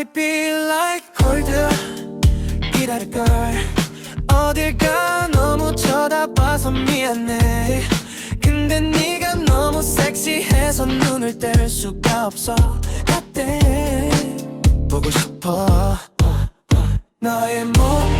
I be like hold up 기다려 girl 어딜 가 너무 쳐다봐서 미안해. 근데 네가 너무 섹시해서 눈을 뗄 수가 없어. 그때 보고 싶어. 너의 몸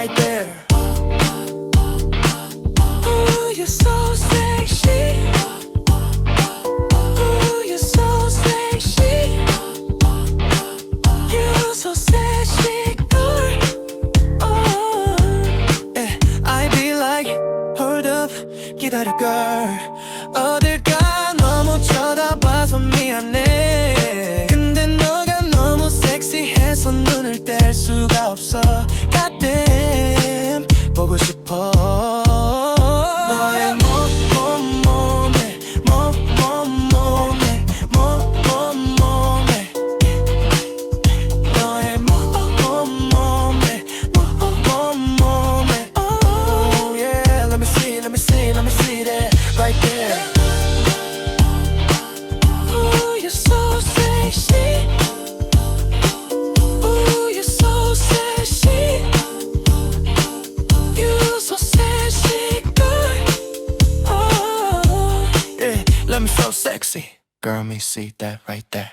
right there Ooh you're so sexy Ooh you're so sexy You're so sexy girl Oh yeah I be like hold up 기다려 girl 어딜 가 너무 쳐다봐서 미안해 근데 너가 너무 섹시해서 눈을 뗄 수가 없어 let me so sexy. Girl, me see that right there